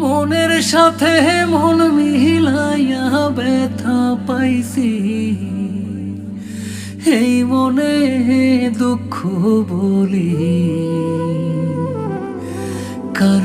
মনের সাথে মন মিলাইয়া ব্যথা পাইছি। এই মনে দুঃখ বলি। কার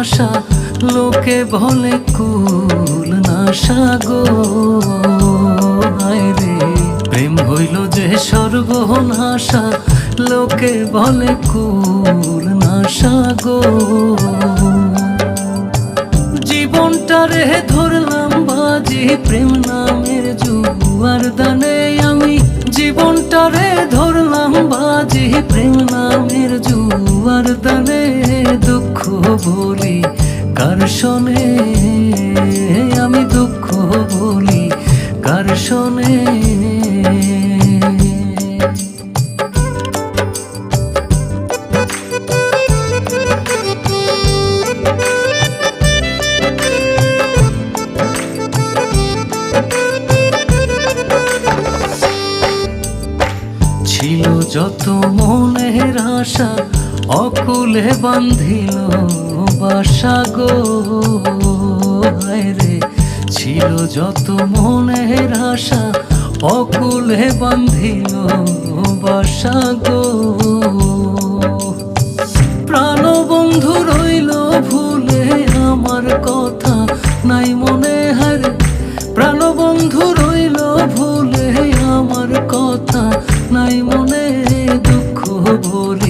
সর্বনাশা লোকে বলে কুল নাশা গো রে, প্রেম হইল যে সর্বনাশা লোকে বলে কুল নাশা গো জীবনটারে ধরলাম বাজি, প্রেম নামের জুয়ার দানে আমি। জীবনটা রে ধরলাম বাজি, প্রেম নামের জুয়ার দানে বলি কার শোনে আমি দুঃখ বলি কার শোনে? ছিল যত মনের আশা অকুলে বান্ধিল বাসা গো রে। ছিল যত মনের আশা, অকুলে বান্ধিল বাসা গো। প্রাণ বন্ধু রইল ভুলে আমার কথা, নাই মনে হার। প্রাণ বন্ধু রইল ভুলে আমার কথা, নাই মনে দুঃখ বলি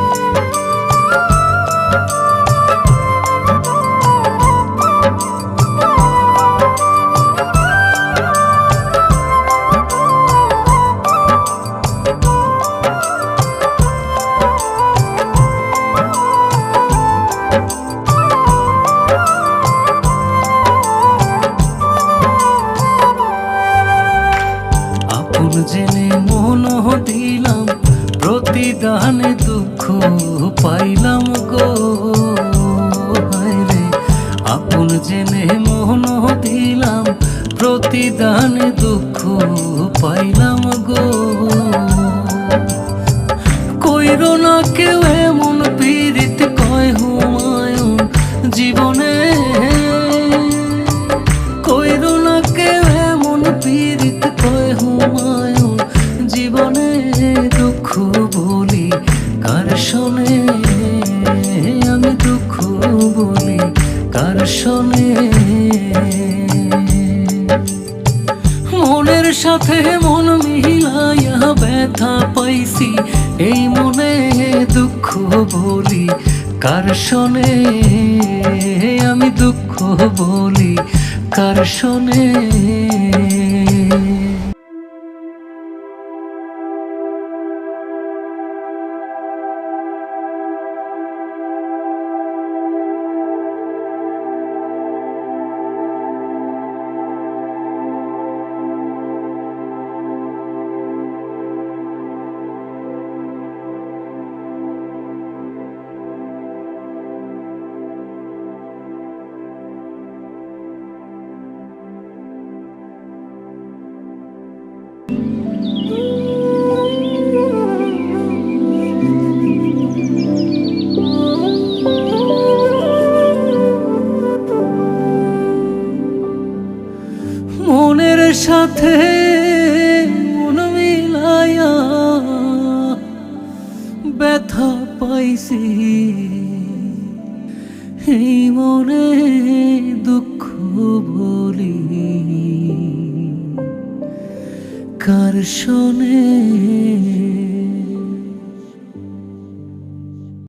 জেনে মন হটিলাম, প্রতিদানে দুঃখ পাইলাম গো। রে আপন জেনে মন হটিলাম, প্রতিদানে দুঃখ পাইলাম গো। ব্যথা পাইছি এই মনে দুঃখ বলি কার শোনে আমি দুঃখ বলি কার শোনে মনের সাথে মন মিলায়া ব্যথা পাইছি। এই মনে দুঃখ বলি। কার শোনে।